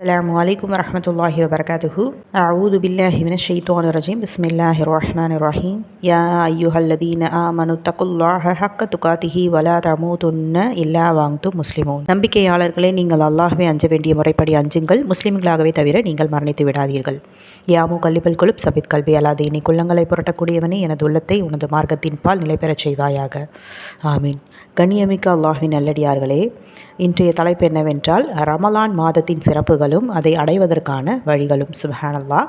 السلام عليكم ورحمة الله وبركاته أعوذ بالله من الشيطان الرجيم بسم الله الرحمن الرحيم يا أيها الذين آمنوا اتقوا الله حق تقاته ولا تموتن إلا وأنتم مسلمون நம்பிக்கையாளர்களே நீங்கள் அல்லாஹ்வை அஞ்ச வேண்டிய முறைப்படி அஞ்சுங்கள் முஸ்லிம்களாகவே தவிர நீங்கள் மரணித்து விடாதீர்கள் யாமு கல்லிபல் குலுப் சபித் கல்வி அல்லாது இனி குள்ளங்களை புரட்டக்கூடியவனே எனது உள்ளத்தை உனது மார்க்கத்தின் பால் நிலை பெறச் செய்வாயாக ஆமீன் கண்ணியமிக்க அல்லாஹ்வின் நல்லடியார்களே இன்றைய தலைப்பு என்னவென்றால் ரமலான் மாதத்தின் சிறப்புகளும் அதை அடைவதற்கான வழிகளும் சுஹானல்லா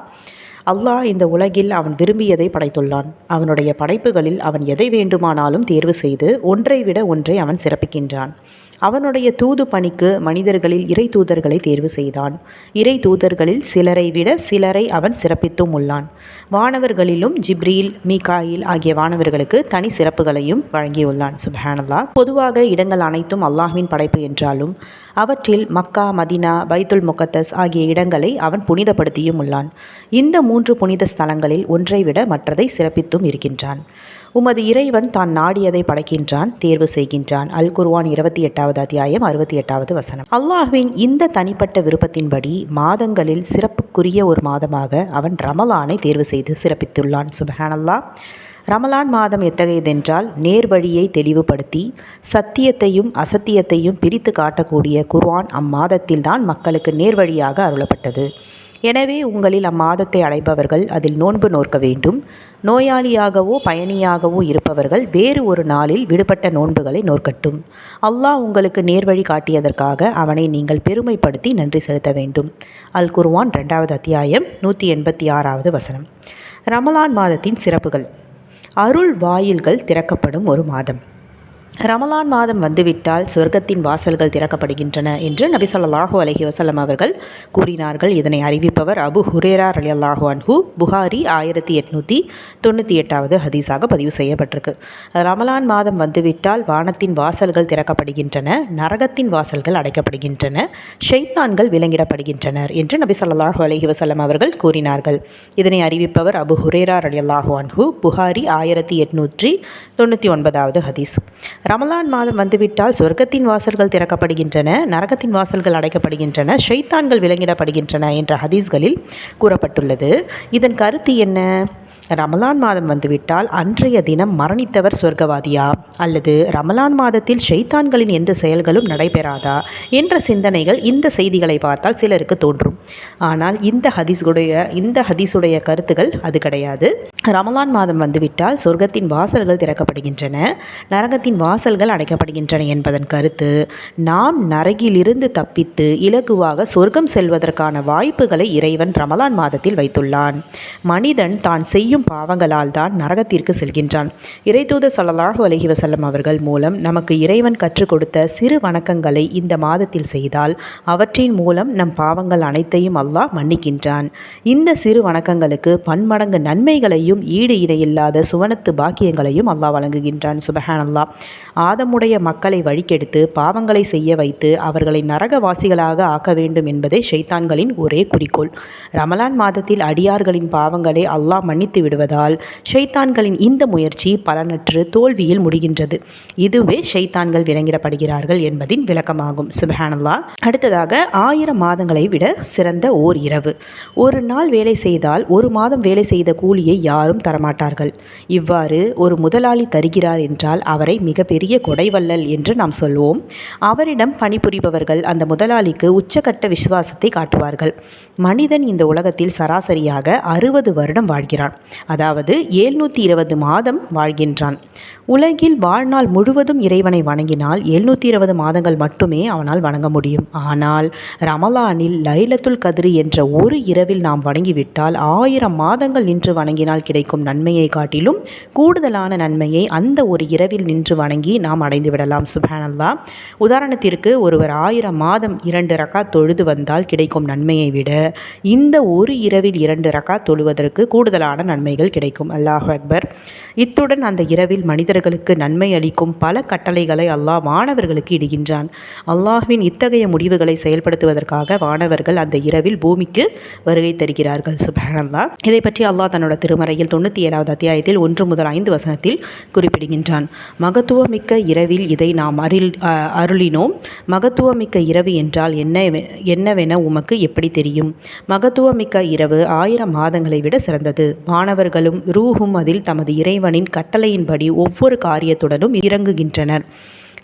அல்லாஹ் இந்த உலகில் அவன் விரும்பியதை படைத்துள்ளான். அவனுடைய படைப்புகளில் அவன் எதை வேண்டுமானாலும் தேர்வு செய்து ஒன்றை விட ஒன்றை அவன் சிறப்பிக்கின்றான். அவனுடைய தூது பணிக்கு மனிதர்களில் இறை தூதர்களை தேர்வு செய்தான். இறை தூதர்களில் சிலரை விட சிலரை அவன் சிறப்பித்தும் உள்ளான். வானவர்களிலும் ஜிப்ரீல் மீகாயில் ஆகிய வானவர்களுக்கு தனி சிறப்புகளையும் வழங்கியுள்ளான். சுபஹானல்லா. பொதுவாக இடங்கள் அனைத்தும் அல்லாஹ்வின் படைப்பு என்றாலும் அவற்றில் மக்கா மதினா பைத்துல் முகத்தஸ் ஆகிய இடங்களை அவன் புனிதப்படுத்தியும் உள்ளான். இந்த மூன்று புனித ஸ்தலங்களில் ஒன்றை விட மற்றதை சிறப்பித்தும் இருக்கின்றான். உமது இறைவன் தான் நாடியதை படைக்கின்றான் தேர்வு செய்கின்றான். அல் குர்வான் இருபத்தி எட்டாவது அத்தியாயம் அறுபத்தி எட்டாவது வசனம். அல்லாஹ்வின் இந்த தனிப்பட்ட விருப்பத்தின்படி மாதங்களில் சிறப்புக்குரிய ஒரு மாதமாக அவன் ரமலானை தேர்வு செய்து சிறப்பித்துள்ளான். சுபஹானல்லா ரமலான் மாதம் எத்தகையதென்றால் நேர்வழியை தெளிவுபடுத்தி சத்தியத்தையும் அசத்தியத்தையும் பிரித்து காட்டக்கூடிய குர்வான் அம்மாதத்தில்தான் மக்களுக்கு நேர்வழியாக அருளப்பட்டது. எனவே உங்களில் அம்மாதத்தை அடைபவர்கள் அதில் நோன்பு நோற்க வேண்டும். நோயாளியாகவோ பயணியாகவோ இருப்பவர்கள் வேறு ஒரு நாளில் விடுபட்ட நோன்புகளை நோற்கட்டும். அல்லாஹ் உங்களுக்கு நேர்வழி காட்டியதற்காக அவனை நீங்கள் பெருமைப்படுத்தி நன்றி செலுத்த வேண்டும். அல் குர்வான் ரெண்டாவது அத்தியாயம் நூற்றி எண்பத்தி ஆறாவது வசனம். ரமலான் மாதத்தின் சிறப்புகள். அருள் வாயில்கள் திறக்கப்படும் ஒரு மாதம். ரமலான் மாதம் வந்துவிட்டால் சொர்க்கத்தின் வாசல்கள் திறக்கப்படுகின்றன என்று நபி சொல்லாஹூ அலஹி வசலம் அவர்கள் கூறினார்கள். இதனை அறிவிப்பவர் அபு ஹுரேரா அலி அல்லாஹு அன்ஹூ. புகாரி ஆயிரத்தி எட்நூற்றி தொண்ணூற்றி எட்டாவது ஹதீஸாக பதிவு செய்யப்பட்டிருக்கு. ரமலான் மாதம் வந்துவிட்டால் வானத்தின் வாசல்கள் திறக்கப்படுகின்றன நரகத்தின் வாசல்கள் அடைக்கப்படுகின்றன ஷெய்தான்கள் விலங்கிடப்படுகின்றனர் என்று நபி சொல்லாஹூ அலஹி வசலம் அவர்கள் கூறினார்கள். இதனை அறிவிப்பவர் அபு ஹுரேரா அலி அல்லாஹு அன்ஹூ. புகாரி ஆயிரத்தி எட்நூற்றி தொண்ணூற்றி ஒன்பதாவது ஹதீஸ். ரமலான் மாதம் வந்துவிட்டால் சொர்க்கத்தின் வாசல்கள் திறக்கப்படுகின்றன நரகத்தின் வாசல்கள் அடைக்கப்படுகின்றன ஷைத்தான்கள் விலங்கிடப்படுகின்றன என்ற ஹதீஸ்களில் கூறப்பட்டுள்ளது. இதன் கருத்து என்ன? ரமலான் மாதம் வந்துவிட்டால் அன்றைய தினம் மரணித்தவர் சொர்க்கவாதியா? அல்லது ரமலான் மாதத்தில் ஷைத்தான்களின் எந்த செயல்களும் நடைபெறாதா? என்ற சிந்தனைகள் இந்த செய்திகளை பார்த்தால் சிலருக்கு தோன்றும். ஆனால் இந்த ஹதீஸுடைய இந்த ஹதீஸுடைய கருத்துகள் அது கிடையாது. ரமலான் மாதம் வந்துவிட்டால் சொர்க்கத்தின் வாசல்கள் திறக்கப்படுகின்றன. நரகத்தின் வாசல்கள் அடைக்கப்படுகின்றன என்பதன் கருத்து நாம் நரகிலிருந்து தப்பித்து இலகுவாக சொர்க்கம் செல்வதற்கான வாய்ப்புகளை இறைவன் ரமலான் மாதத்தில் வைத்துள்ளான். மனிதன் தான் செய்யும் செய்யும் பாவங்களால் தான் நரகத்திற்கு செல்கின்றான். இறைதூத சல்லாஹு அலஹி வசல்லம் அவர்கள் மூலம் நமக்கு இறைவன் கற்றுக் கொடுத்த சிறு வணக்கங்களை இந்த மாதத்தில் செய்தால் அவற்றின் மூலம் நம் பாவங்கள் அனைத்தையும் அல்லாஹ் மன்னிக்கின்றான். இந்த சிறு வணக்கங்களுக்கு பன்மடங்கு நன்மைகளையும் ஈடு இடையில்லாத சுவனத்து பாக்கியங்களையும் அல்லாஹ் வழங்குகின்றான். சுபஹான் அல்லாஹ் ஆதமுடைய மக்களை வழிக்கெடுத்து பாவங்களை செய்ய வைத்து அவர்களை நரகவாசிகளாக ஆக்க வேண்டும் என்பதே ஷைத்தான்களின் ஒரே குறிக்கோள். ரமலான் மாதத்தில் அடியார்களின் பாவங்களை அல்லாஹ் மன்னித்து விடுவதால் ஷைத்தான்களின் இந்த முயற்சி பலனற்று தோல்வியில் முடிகின்றது. இதுவே ஷைத்தான்கள் விலங்கிடப்படுகிறார்கள் என்பதின் விளக்கமாகும். சுபஹானல்லா அடுத்ததாக ஆயிரம் மாதங்களை விட சிறந்த ஓர் இரவு. ஒரு நாள் வேலை செய்தால் ஒரு மாதம் வேலை செய்த கூலியை யாரும் தரமாட்டார்கள். இவ்வாறு ஒரு முதலாளி தருகிறார் என்றால் அவரை மிகப்பெரிய கொடைவல்லல் என்று நாம் சொல்வோம். அவரிடம் பணிபுரிபவர்கள் அந்த முதலாளிக்கு உச்சகட்ட விசுவாசத்தை காட்டுவார்கள். மனிதன் இந்த உலகத்தில் சராசரியாக அறுபது வருடம் வாழ்கிறான். அதாவது ஏழ்நூற்றி இருபது மாதம் வாழ்கின்றான். உலகில் வாழ்நாள் முழுவதும் இறைவனை வணங்கினால் எழுநூற்றி இருபது மாதங்கள் மட்டுமே அவனால் வணங்க முடியும். ஆனால் ரமலானில் லைலத்துல் கதிரி என்ற ஒரு இரவில் நாம் வணங்கிவிட்டால் ஆயிரம் மாதங்கள் நின்று வணங்கினால் கிடைக்கும் நன்மையை காட்டிலும் கூடுதலான நன்மையை அந்த ஒரு இரவில் நின்று வணங்கி நாம் அடைந்து விடலாம். சுபானல்லா உதாரணத்திற்கு ஒருவர் ஆயிரம் மாதம் இரண்டு ரக்கா தொழுது வந்தால் கிடைக்கும் நன்மையை விட இந்த ஒரு இரவில் இரண்டு ரக்கா தொழுவதற்கு கூடுதலான நன்மைகள் கிடைக்கும். அல்லாஹ் அக்பர். இத்துடன் அந்த இரவில் மனிதர்கள் மனிதர்களுக்கு நன்மை அளிக்கும் பல கட்டளைகளை அல்லாஹ் வானவர்களுக்கு இடுகின்றான். அல்லாஹ்வின் இத்தகைய முடிவுகளை செயல்படுத்துவதற்காக வானவர்கள் அந்த இரவில் பூமிக்கு வருகை தருகிறார்கள். சுபஹானல்லா இதை பற்றி அல்லாஹ் தன்னோட திருமறையில் தொண்ணூற்றி ஏழாவது அத்தியாயத்தில் ஒன்று முதல் ஐந்து வசனத்தில் குறிப்பிடுகின்றான். மகத்துவமிக்க இரவில் இதை நாம் அருள் அருளினோம். மகத்துவமிக்க இரவு என்றால் என்ன என்னவென உமக்கு எப்படி தெரியும்? மகத்துவமிக்க இரவு ஆயிரம் மாதங்களை விட சிறந்தது. மாணவர்களும் ரூஹும் அதில் தமது இறைவனின் கட்டளையின்படி ஒவ்வொரு காரியத்துடனும் இறங்குகின்றனர்.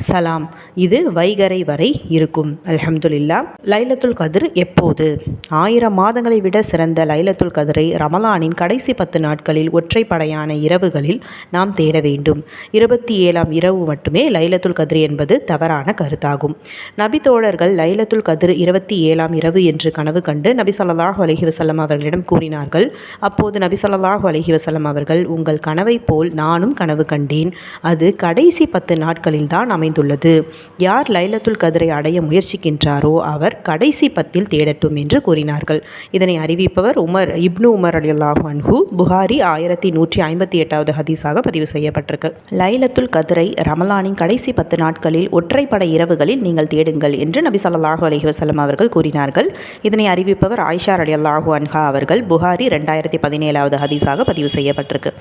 சலாம். இது வைகரை வரை இருக்கும். அல்ஹம்துல்லா லைலத்துல் கதிர் எப்போது? ஆயிரம் மாதங்களை விட சிறந்த லைலத்துல் கதிரை ரமலானின் கடைசி பத்து நாட்களில் ஒற்றைப்படையான இரவுகளில் நாம் தேட வேண்டும். இருபத்தி ஏழாம் இரவு மட்டுமே லைலத்துல் கதிர் என்பது தவறான கருத்தாகும். நபி தோழர்கள் லைலத்துல் கதிர் இருபத்தி ஏழாம் இரவு என்று கனவு கண்டு நபி சொல்லாஹு அலஹி வசல்லம் அவர்களிடம் கூறினார்கள் அப்போது நபி சொல்லாஹு அலஹி வசல்லம் அவர்கள் உங்கள் கனவை போல் நானும் கனவு கண்டேன். அது கடைசி பத்து நாட்களில் தான் அமை அமைந்துள்ளது. யார் லைலத்துல் கதிரை அடைய முயற்சிக்கின்றாரோ அவர் கடைசி பத்தில் தேடட்டும் என்று கூறினார்கள். இதனை அறிவிப்பவர் உமர் இப்னு உமர் அலி அல்லாஹு அன்ஹு. புகாரி ஆயிரத்தி நூற்றி ஐம்பத்தி எட்டாவது ஹதீஸாக பதிவு செய்யப்பட்டிருக்கு. லைலத்துல் கதிரை ரமலானின் கடைசி பத்து நாட்களில் ஒற்றைப்பட இரவுகளில் நீங்கள் தேடுங்கள் என்று நபி சொல்லாஹு அலஹி வசலம் அவர்கள் கூறினார்கள். இதனை அறிவிப்பவர் ஆயிஷா அலி அல்லாஹூ அன்ஹா அவர்கள். புகாரி ரெண்டாயிரத்தி பதினேழாவது ஹதீஸாக பதிவு செய்யப்பட்டிருக்கு.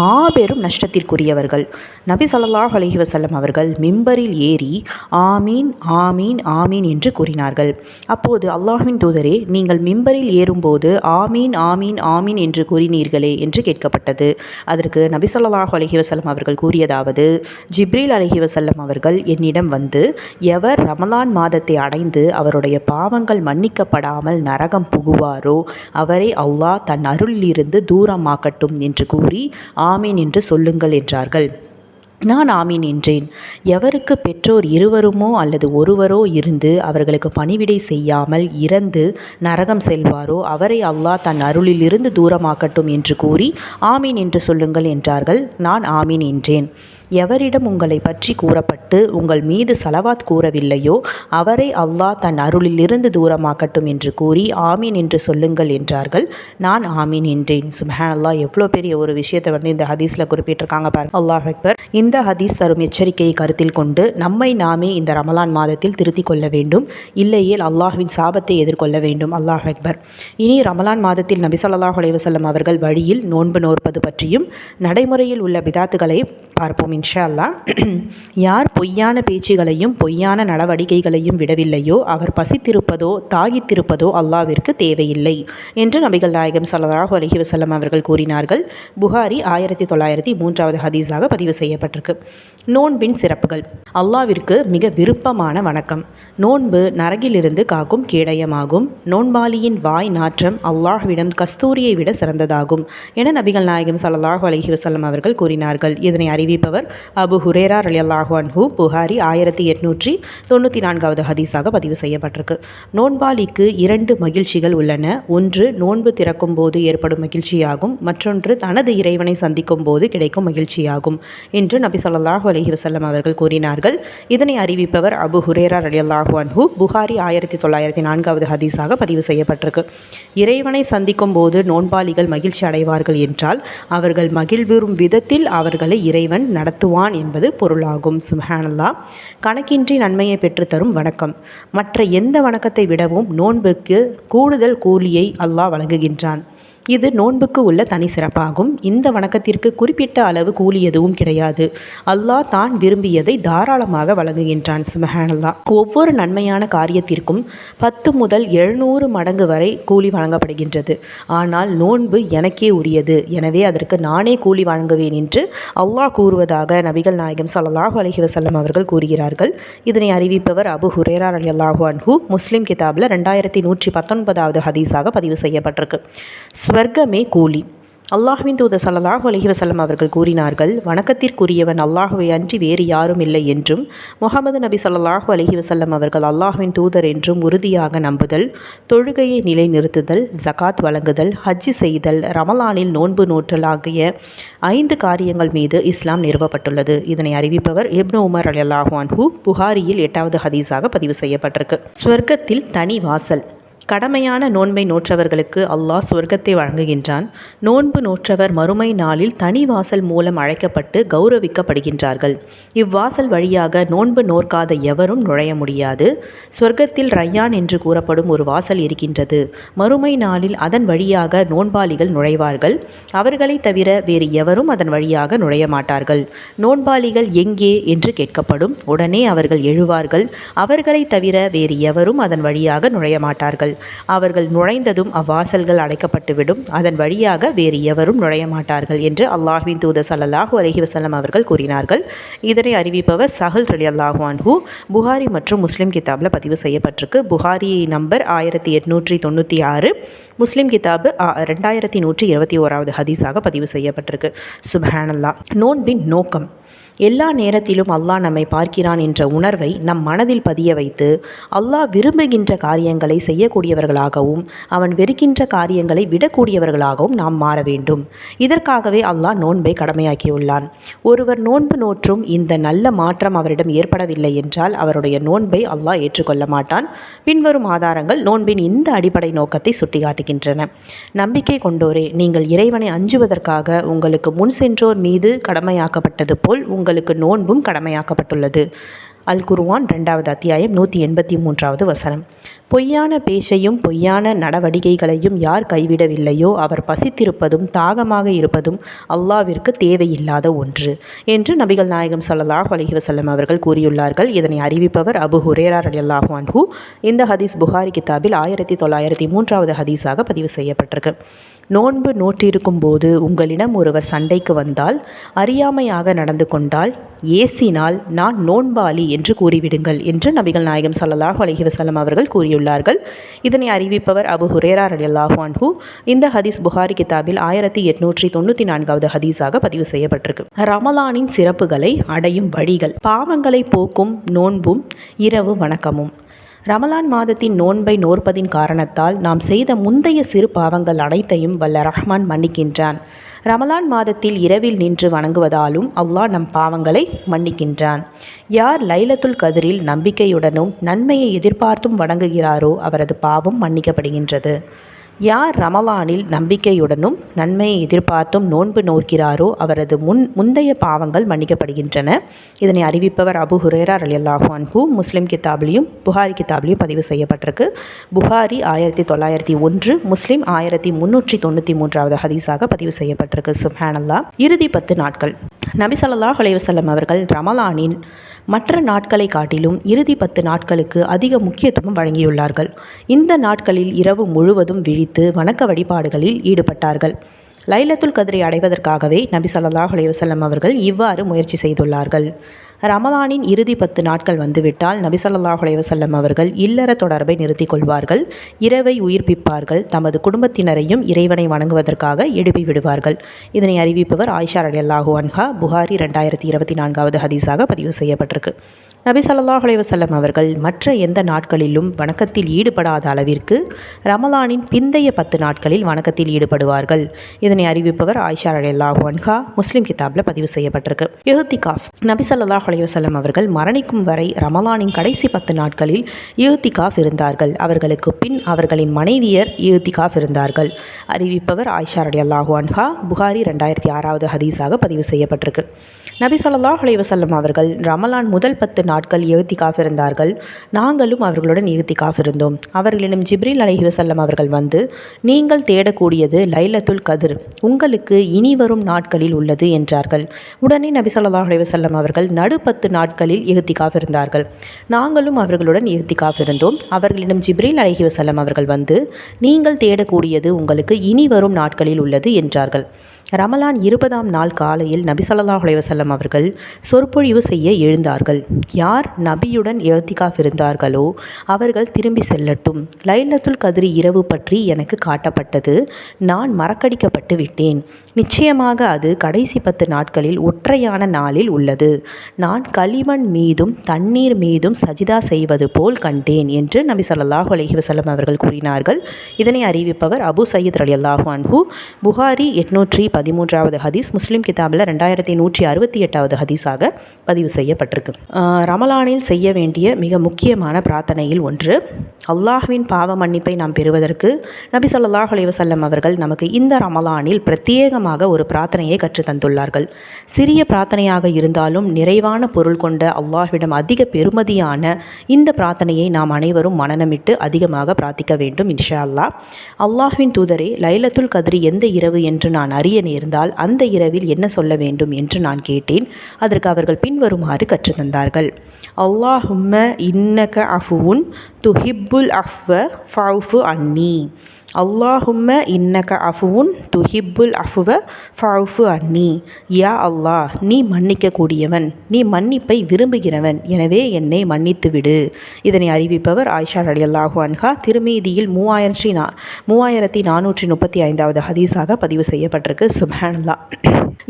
மாபெரும் நஷ்டத்திற்குரியவர்கள். நபி சொல்லாஹு அலஹி வசல்லம் அவர்கள் மிம் மிம்பரில் ஏறி ஆமீன் ஆமீன் ஆமீன் என்று கூறினார்கள். அப்போது அல்லாஹின் தூதரே நீங்கள் மிம்பரில் ஏறும்போது ஆமீன் ஆமீன் ஆமீன் என்று கூறினீர்களே என்று கேட்கப்பட்டது. அதற்கு நபிசல்லாஹு அலஹி வசல்லம் அவர்கள் கூறியதாவது ஜிப்ரீல் அலஹி வசல்லம் அவர்கள் என்னிடம் வந்து எவர் ரமலான் மாதத்தை அடைந்து அவருடைய பாவங்கள் மன்னிக்கப்படாமல் நரகம் புகுவாரோ அவரை அல்லாஹ் தன் அருளிலிருந்து தூரமாக்கட்டும் என்று கூறி ஆமீன் என்று சொல்லுங்கள் என்றார்கள். நான் ஆமீன் என்றேன். எவருக்கு பெற்றோர் இருவருமோ அல்லது ஒருவரோ இருந்து அவர்களுக்கு பணிவிடை செய்யாமல் இறந்து நரகம் செல்வாரோ அவரை அல்லாஹ் தன் அருளிலிருந்து தூரமாக்கட்டும் என்று கூறி ஆமீன் என்று சொல்லுங்கள் என்றார்கள். நான் ஆமீன் என்றேன். எவரிடம் உங்களை பற்றி கூறப்பட்டு உங்கள் மீது சலவாத் கூறவில்லையோ அவரை அல்லாஹ் தன் அருளிலிருந்து தூரமாக்கட்டும் என்று கூறி ஆமீன் என்று சொல்லுங்கள் என்றார்கள். நான் ஆமீன் என்றேன். சுஹான் அல்லாஹ் எவ்வளோ பெரிய ஒரு விஷயத்தை வந்து இந்த ஹதீஸில் குறிப்பிட்டிருக்காங்க பாரு அல்லாஹ் அக்பர். இந்த ஹதீஸ் தரும் எச்சரிக்கையை கருத்தில் கொண்டு நம்மை நாமே இந்த ரமலான் மாதத்தில் திருத்திக் கொள்ள வேண்டும். இல்லையேல் அல்லாஹ்வின் சாபத்தை எதிர்கொள்ள வேண்டும். அல்லாஹ் அக்பர். இனி ரமலான் மாதத்தில் நபி சொல்லாஹ் அலைவசல்லம் அவர்கள் வழியில் நோன்பு நோற்பது பற்றியும் நடைமுறையில் உள்ள விதாத்துகளை பார்ப்போம் இன்ஷால்லா யார் பொய்யான பேச்சுகளையும் பொய்யான நடவடிக்கைகளையும் விடவில்லையோ அவர் பசித்திருப்பதோ தாகித்திருப்பதோ அல்லாவிற்கு தேவையில்லை என்று நபிகள் நாயகம் சல்லாஹூ அலஹி வசல்லம் அவர்கள் கூறினார்கள். புகாரி ஆயிரத்தி தொள்ளாயிரத்தி மூன்றாவது ஹதீஸாக பதிவு செய்யப்பட்டிருக்கு. நோன்பின் சிறப்புகள். அல்லாவிற்கு மிக விருப்பமான வணக்கம். நோன்பு நரகிலிருந்து காக்கும் கேடயமாகும். நோன்பாளியின் வாய் நாற்றம் அல்லாஹ்விடம் கஸ்தூரியை விட சிறந்ததாகும் என நபிகள் நாயகம் சல்லாஹூ அலஹி வசல்லம் அவர்கள் கூறினார்கள். இதனை அறிவிப்பவர் அபு ஹுரேரா அலியல்லாஹு ஹூ புகாரி ஆயிரத்தி எட்நூற்றி தொண்ணூற்றி நான்காவது ஹதீஸாக பதிவு செய்யப்பட்டிருக்கு. நோன்பாளிக்கு இரண்டு மகிழ்ச்சிகள் உள்ளன. ஒன்று நோன்பு திறக்கும் போது ஏற்படும் மகிழ்ச்சியாகும். மற்றொன்று தனது இறைவனை சந்திக்கும் போது கிடைக்கும் மகிழ்ச்சியாகும் என்று நபி சொல்லாஹு அலஹி வசல்லம் அவர்கள் கூறினார்கள். இதனை அறிவிப்பவர் அபு ஹுரேரா அலியல்லாஹு ஹூ புகாரி ஆயிரத்தி தொள்ளாயிரத்தி நான்காவது ஹதீஸாக பதிவு செய்யப்பட்டிருக்கு. இறைவனை சந்திக்கும் போது நோன்பாளிகள் மகிழ்ச்சி அடைவார்கள் என்றால் அவர்கள் மகிழ்வுறும் விதத்தில் அவர்களை இறைவன் நடத்த நடத்துவான் என்பது பொருளாகும். சுஹானல்லா கணக்கின்றி நன்மையை பெற்றுத்தரும் வணக்கம். மற்ற எந்த வணக்கத்தை விடவும் நோன்பிற்கு கூடுதல் கூலியை அல்லாஹ் வழங்குகின்றான். இது நோன்புக்கு உள்ள தனி சிறப்பாகும். இந்த வணக்கத்திற்கு குறிப்பிட்ட அளவு கூலி எதுவும் கிடையாது. அல்லாஹ் தான் விரும்பியதை தாராளமாக வழங்குகின்றான் சுமஹானல்லா ஒவ்வொரு நன்மையான காரியத்திற்கும் பத்து முதல் எழுநூறு மடங்கு வரை கூலி வழங்கப்படுகின்றது. ஆனால் நோன்பு எனக்கே உரியது. எனவே அதற்கு நானே கூலி வழங்குவேன் என்று அல்லாஹ் கூறுவதாக நபிகள் நாயகம் சல்லாஹூ அலஹி வசல்லம் அவர்கள் கூறுகிறார்கள். இதனை அறிவிப்பவர் அபு ஹுரேரார் அலி அல்லாஹூ அன்ஹூ. முஸ்லீம் கிதாபில் ரெண்டாயிரத்தி நூற்றி பத்தொன்பதாவது ஹதீஸாக பதிவு செய்யப்பட்டிருக்கு. ஸ்வர்க்கமே கூலி. அல்லாஹுவின் தூத சல்லாஹூ அலஹிவசல்லம் அவர்கள் கூறினார்கள் வணக்கத்திற்குரியவன் அல்லாஹுவை அன்றி வேறு யாரும் இல்லை என்றும் முகமது நபி சல்லாஹு அலஹி வசல்லம் அவர்கள் அல்லாஹுவின் தூதர் என்றும் உறுதியாக நம்புதல் தொழுகையை நிலைநிறுத்துதல் ஜகாத் வழங்குதல் ஹஜ்ஜி செய்தல் ரமலானில் நோன்பு நோற்றல் ஆகிய ஐந்து காரியங்கள் மீது இஸ்லாம் நிறுவப்பட்டுள்ளது. இதனை அறிவிப்பவர் இப்னு உமர் அலி அல்லாஹு அன்ஹூ புகாரியில் எட்டாவது ஹதீஸாக பதிவு செய்யப்பட்டிருக்கு. ஸ்வர்க்கத்தில் தனி வாசல். கடமையான நோன்பை நோற்றவர்களுக்கு அல்லாஹ் சொர்க்கத்தை வழங்குகின்றான். நோன்பு நோற்றவர் மறுமை நாளில் தனி வாசல் மூலம் அழைக்கப்பட்டு கௌரவிக்கப்படுகின்றார்கள். இவ்வாசல் வழியாக நோன்பு நோற்காத எவரும் நுழைய முடியாது. சொர்க்கத்தில் ரையான் என்று கூறப்படும் ஒரு வாசல் இருக்கின்றது. மறுமை நாளில் அதன் வழியாக நோன்பாளிகள் நுழைவார்கள். அவர்களை தவிர வேறு எவரும் அதன் வழியாக நுழைய மாட்டார்கள். நோன்பாளிகள் எங்கே என்று கேட்கப்படும். உடனே அவர்கள் எழுவார்கள். அவர்களை தவிர வேறு எவரும் அதன் வழியாக நுழைய மாட்டார்கள். அவர்கள் நுழைந்ததும் அவ்வாசல்கள் அடைக்கப்பட்டுவிடும். அதன் வழியாக வேறு எவரும் நுழைய மாட்டார்கள் என்று அல்லாஹின் தூத சல்லாஹூ அலஹி வசலம் அவர்கள் கூறினார்கள். இதனை அறிவிப்பவர் சஹல் ரலி அல்லாஹு அன்ஹூ. புகாரி மற்றும் முஸ்லீம் கிதாபில் பதிவு செய்யப்பட்டிருக்கு. புகாரி நம்பர் ஆயிரத்தி எட்நூற்றி தொண்ணூற்றி ஆறு. முஸ்லீம் கிதாபு ரெண்டாயிரத்தி நூற்றி இருபத்தி ஓராவது ஹதீஸாக பதிவு செய்யப்பட்டிருக்கு. சுபஹானல்லா. நோன்பின் நோக்கம். எல்லா நேரத்திலும் அல்லாஹ் நம்மை பார்க்கிறான் என்ற உணர்வை நம் மனதில் பதிய வைத்து அல்லாஹ் விரும்புகின்ற காரியங்களை செய்யக்கூடியவர்களாகவும் அவன் வெறுக்கின்ற காரியங்களை விடக்கூடியவர்களாகவும் நாம் மாற வேண்டும். இதற்காகவே அல்லாஹ் நோன்பை கடமையாக்கியுள்ளான். ஒருவர் நோன்பு நோற்றும் இந்த நல்ல மாற்றம் அவரிடம் ஏற்படவில்லை என்றால் அவருடைய நோன்பை அல்லாஹ் ஏற்றுக்கொள்ள மாட்டான். பின்வரும் ஆதாரங்கள் நோன்பின் இந்த அடிப்படை நோக்கத்தை சுட்டிக்காட்டுகின்றன. நம்பிக்கை கொண்டோரே நீங்கள் இறைவனை அஞ்சுவதற்காக உங்களுக்கு முன் சென்றோர் மீது கடமையாக்கப்பட்டது போல் உங்களுக்கு நோன்பும் கடமையாக்கப்பட்டுள்ளது. அல் குருவான் ரெண்டாவது அத்தியாயம் நூற்றி எண்பத்தி மூன்றாவது வசனம். பொய்யான பேச்சையும் பொய்யான நடவடிக்கைகளையும் யார் கைவிடவில்லையோ அவர் பசித்திருப்பதும் தாகமாக இருப்பதும் அல்லாவிற்கு தேவையில்லாத ஒன்று என்று நபிகள் நாயகம் சல்லாஹ் அலஹி வசல்லம் அவர்கள் கூறியுள்ளார்கள். இதனை அறிவிப்பவர் அபு ஹுரேரார் அலி அல்லாஹு அன்ஹூ. இந்த ஹதீஸ் புகாரி கிதாபில் ஆயிரத்தி தொள்ளாயிரத்தி மூன்றாவது ஹதீஸாக பதிவு செய்யப்பட்டிருக்கு. நோன்பு நோற்றிருக்கும் போது உங்களிடம் ஒருவர் சண்டைக்கு வந்தால் அறியாமையாக நடந்து கொண்டால் ஏசினால் நான் நோன்பாளி என்று கூறிவிடுங்கள் என்று நபிகள் நாயகம் சல்லாஹ் அலஹி வசல்லம் அவர்கள் கூறியுள்ளார் கூறியுள்ளார்கள் இதனை அறிவிப்பவர் அபு ஹுரேரா அலி அல்லாஹு அன்ஹூ. இந்த ஹதீஸ் புகாரி கிதாபில் ஆயிரத்தி எட்நூற்றி தொண்ணூற்றி நான்காவது ஹதீஸாக பதிவு செய்யப்பட்டிருக்கு. ரமலானின் சிறப்புகளை அடையும் வழிகள் பாவங்களை போக்கும் நோன்பும் இரவு வணக்கமும். ரமலான் மாதத்தின் நோன்பை நோற்பதின் காரணத்தால் நாம் செய்த முந்தைய சிறு பாவங்கள் அனைத்தையும் வல்ல ரஹ்மான் மன்னிக்கின்றான். ரமலான் மாதத்தில் இரவில் நின்று வணங்குவதாலும் அல்லாஹ் நம் பாவங்களை மன்னிக்கின்றான். யார் லைலத்துல் கதிரில் நம்பிக்கையுடனும் நன்மையை எதிர்பார்த்தும் வணங்குகிறாரோ அவரது பாவம் மன்னிக்கப்படுகின்றது. யார் ரமலானில் நம்பிக்கையுடனும் நன்மையை எதிர்பார்த்தும் நோன்பு நோக்கிறாரோ அவரது முன் முந்தைய பாவங்கள் மன்னிக்கப்படுகின்றன. இதனை அறிவிப்பவர் அபு ஹுரேரா அலியல்லாஹு அன்ஹு. முஸ்லீம் கிதாப்லேயும் புகாரி கிதாப்லேயும் பதிவு செய்யப்பட்டிருக்கு. புகாரி ஆயிரத்தி தொள்ளாயிரத்தி ஒன்று முஸ்லீம் ஆயிரத்தி முன்னூற்றி தொண்ணூற்றி மூன்றாவது ஹதீஸாக பதிவு செய்யப்பட்டிருக்கு. சுஹானல்லா இறுதி பத்து நாட்கள். நபி சொல்லாஹ் அலைவசல்லம் அவர்கள் ரமலானின் மற்ற நாட்களை காட்டிலும் இறுதி பத்து நாட்களுக்கு அதிக முக்கியத்துவம் வழங்கியுள்ளார்கள். இந்த நாட்களில் இரவு முழுவதும் விழித்து வணக்க வழிபாடுகளில் ஈடுபட்டார்கள். லைலத்துல் கதிரை அடைவதற்காகவே நபி சொல்லாஹ் அலைவசல்லம் அவர்கள் இவ்வாறு முயற்சி செய்துள்ளார்கள். ரமலானின் இறுதி பத்து நாட்கள் வந்துவிட்டால் நபிசல்லாஹ் அலைவசல்லம் அவர்கள் இல்லற தொடர்பை நிறுத்திக் கொள்வார்கள். இரவை உயிர்ப்பிப்பார்கள். தமது குடும்பத்தினரையும் இறைவனை வணங்குவதற்காக எழுப்பி விடுவார்கள். இதனை அறிவிப்பவர் ஆயிஷா அலி அல்லாஹூ அன்ஹா. புகாரி ரெண்டாயிரத்தி இருபத்தி நான்காவது ஹதீஸாக பதிவு செய்யப்பட்டிருக்கு. நபி சல்லாஹ் அலைவசல்லம் அவர்கள் மற்ற எந்த நாட்களிலும் வணக்கத்தில் ஈடுபடாத அளவிற்கு ரமலானின் பிந்தைய பத்து நாட்களில் வணக்கத்தில் ஈடுபடுவார்கள். இதனை அறிவிப்பவர் ஆயிஷா அல்லாஹூ அன்ஹா. முஸ்லீம் கிதாபில் பதிவு செய்யப்பட்டிருக்கு. இஹ்திகாஃப். நபி சல்லாஹ் அலைவசல்லம் அவர்கள் மரணிக்கும் வரை ரமலானின் கடைசி பத்து நாட்களில் இஹ்திகாஃப் இருந்தார்கள். அவர்களுக்கு பின் அவர்களின் மனைவியர் இஹ்திகாஃப் இருந்தார்கள். அறிவிப்பவர் ஆயிஷா அல்லாஹூ அன்ஹா. புகாரி ரெண்டாயிரத்தி ஆறாவது ஹதீஸாக பதிவு செய்யப்பட்டிருக்கு. நபி சொல்லாஹ் அலைவசல்லம் அவர்கள் ரமலான் முதல் பத்து நாட்கள் எழுத்திக்காக இருந்தார்கள். நாங்களும் அவர்களுடன் எழுத்திக்காக இருந்தோம். அவர்களிடம் ஜிப்ரில் அலஹி வசல்லம் அவர்கள் வந்து நீங்கள் தேடக்கூடியது லைலத்துல் கதிர். உங்களுக்கு இனி வரும் நாட்களில் உள்ளது என்றார்கள். உடனே நபி சொல்லாஹ் அலைவசல்லம் அவர்கள் நடு பத்து நாட்களில் எழுத்திக்காக இருந்தார்கள். நாங்களும் அவர்களுடன் எழுத்திக்காக இருந்தோம். அவர்களிடம் ஜிப்ரில் அலஹி வசல்லம் அவர்கள் வந்து நீங்கள் தேடக்கூடியது உங்களுக்கு இனி வரும் நாட்களில் உள்ளது என்றார்கள். ரமலான் இருபதாம் நாள் காலையில் நபி சல்லாஹ் அலைவசல்லம் அவர்கள் சொற்பொழிவு செய்ய எழுந்தார்கள். யார் நபியுடன் எழுத்திகாஃப் இருந்தார்களோ அவர்கள் திரும்பி செல்லட்டும். லைலத்துல் கதிரி இரவு பற்றி எனக்கு காட்டப்பட்டது. நான் மறக்கடிக்கப்பட்டு விட்டேன். நிச்சயமாக அது கடைசி பத்து நாட்களில் ஒற்றையான நாளில் உள்ளது. நான் களிமண் மீதும் தண்ணீர் மீதும் சஜிதா செய்வது போல் கண்டேன் என்று நபி சொல்லாஹ் அலைஹிவசல்லம் அவர்கள் கூறினார்கள். இதனை அறிவிப்பவர் அபு சயீத் அலி அல்லாஹு அன்ஹூ. புகாரி எட்நூற்றி பதிமூன்றாவது ஹதீஸ் முஸ்லீம் கிதாபில் ரெண்டாயிரத்தி நூற்றி அறுபத்தி எட்டாவது ஹதீஸாக பதிவு செய்யப்பட்டிருக்கு. ரமலானில் செய்ய வேண்டிய மிக முக்கியமான பிரார்த்தனையில் ஒன்று அல்லாஹ்வின் பாவ மன்னிப்பை நாம் பெறுவதற்கு நபி சொல்லாஹ் அலைவசல்லம் அவர்கள் நமக்கு இந்த ரமலானில் பிரத்யேகமாக ஒரு பிரார்த்தனையை கற்று தந்துள்ளார்கள். சிறிய பிரார்த்தனையாக இருந்தாலும் நிறைவான பொருள் கொண்ட அல்லாஹ்விடம் அதிக பெருமதியான இந்த பிரார்த்தனையை நாம் அனைவரும் மனநமிட்டு அதிகமாக பிரார்த்திக்க வேண்டும் இன்ஷா அல்லா அல்லாஹ்வின் தூதரே லைலத்துல் கதிரி எந்த இரவு என்று நான் அறிய இருந்தால் அந்த இரவில் என்ன சொல்ல வேண்டும் என்று நான் கேட்டேன். அதற்கு அவர்கள் பின்வருமாறு கற்றுத்தந்தார்கள். அல்லாஹும்ம இன்னக அஃபுவுன் துஹிப்புல் அஃவ ஃபவுஃபு அன்னி. அல்லாஹும்ம இன்னக அஃபுவுன் துஹிப்புல் அஃபுவ ஃபவுஃபு அன்னி யா அல்லாஹ் நீ மன்னிக்கக்கூடியவன். நீ மன்னிப்பை விரும்புகிறவன். எனவே என்னை மன்னித்து விடு இதனை அறிவிப்பவர் ஆயிஷா அலி அல்லாஹு அன்ஹா. திருமீதியில் மூவாயிரத்தி நா மூவாயிரத்தி நானூற்றி முப்பத்தி ஐந்தாவது ஹதீஸாக பதிவு செய்யப்பட்டிருக்கு. சுபஹானல்லா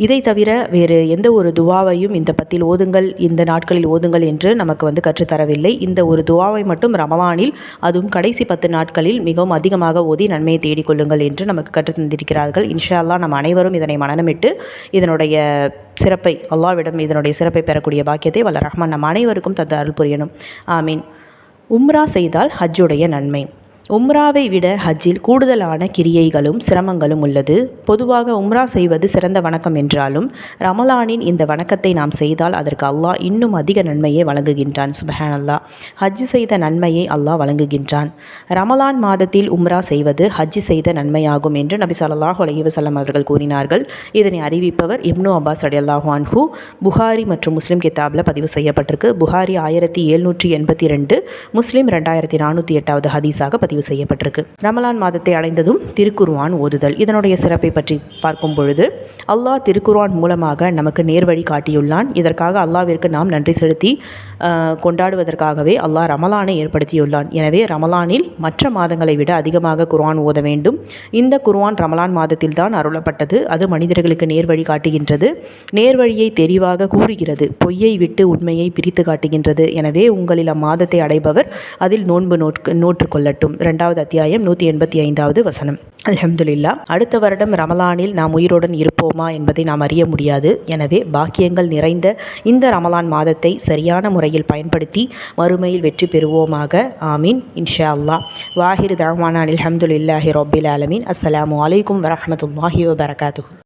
இதை தவிர வேறு எந்த ஒரு துவாவையும் இந்த பத்தில் ஓதுங்கள் இந்த நாட்களில் ஓதுங்கள் என்று நமக்கு வந்து கற்றுத்தரவில்லை. இந்த ஒரு துவாவை மட்டும் ரமலானில் அதுவும் கடைசி பத்து நாட்களில் மிகவும் அதிகமாக ஓதி நன்மையை தேடிக்கொள்ளுங்கள் என்று நமக்கு கற்றுத் தந்திருக்கிறார்கள் இன்ஷா அல்லா நம் அனைவரும் இதனை மனநமிட்டு இதனுடைய சிறப்பை அல்லாவிடம் இதனுடைய சிறப்பை பெறக்கூடிய பாக்கியத்தை வல்ல ரஹ்மான் நம் அனைவருக்கும் தந்து அருள் புரியணும். ஆமீன். உம்ரா செய்தால் ஹஜ்ஜுடைய நன்மை. உம்ராவை விட ஹஜ்ஜில் கூடுதலான கிரியைகளும் சிரமங்களும் உள்ளது. பொதுவாக உம்ரா செய்வது சிறந்த வணக்கம் என்றாலும் ரமலானின் இந்த வணக்கத்தை நாம் செய்தால் அதற்கு அல்லாஹ் இன்னும் அதிக நன்மையை வழங்குகின்றான் சுபஹான் அல்லா ஹஜ் செய்த நன்மையை அல்லாஹ் வழங்குகின்றான். ரமலான் மாதத்தில் உம்ரா செய்வது ஹஜ் செய்த நன்மையாகும் என்று நபி சொல்லாஹ் அலைவசல்லம் அவர்கள் கூறினார்கள். இதனை அறிவிப்பவர் இப்னு அப்பாஸ் அடி புகாரி மற்றும் முஸ்லீம் கிதாபில் பதிவு செய்யப்பட்டிருக்கு. புகாரி ஆயிரத்தி எழுநூற்றி எண்பத்தி ரெண்டு முஸ்லீம் ரெண்டாயிரத்தி நானூற்றி எட்டாவது ஹதீஸாக பதிவு பதிவு செய்யப்பட்டிருக்கு. ரமலான் மாதத்தை அடைந்ததும் திருக்குருவான் ஓதுதல். இதனுடைய சிறப்பை பற்றி பார்க்கும் பொழுது அல்லாஹ் திருக்குர்வான் மூலமாக நமக்கு நேர்வழி காட்டியுள்ளான். இதற்காக அல்லாவிற்கு நாம் நன்றி செலுத்தி கொண்டாடுவதற்காகவே அல்லாஹ் ரமலானை ஏற்படுத்தியுள்ளான். எனவே ரமலானில் மற்ற மாதங்களை விட அதிகமாக குர்வான் ஓத வேண்டும். இந்த குர்வான் ரமலான் மாதத்தில் தான் அருளப்பட்டது. அது மனிதர்களுக்கு நேர்வழி காட்டுகின்றது. நேர்வழியை தெரிவாக கூறுகிறது. பொய்யை விட்டு உண்மையை பிரித்து காட்டுகின்றது. எனவே உங்களில் அம்மாதத்தை அடைபவர் அதில் நோன்பு நோட்கு நோற்றுக்கொள்ளட்டும். ரெண்டாவது அத்தியாயம் நூற்றி எண்பத்தி ஐந்தாவது வசனம். அலமதுல்லா அடுத்த வருடம் ரமலானில் நாம் உயிருடன் இருப்போமா என்பதை நாம் அறிய முடியாது. எனவே பாக்கியங்கள் நிறைந்த இந்த ரமலான் மாதத்தை சரியான முறையில் பயன்படுத்தி மறுமையில் வெற்றி பெறுவோமாக. ஆமீன். இன்ஷா அல்லா வாஹிர் தஹ்மான் அலமதுல்லாஹி ரொபில் ஆலமீன். அஸ்லாம் வலைக்கம் வரமத்துல்லாஹி வபரகாத்து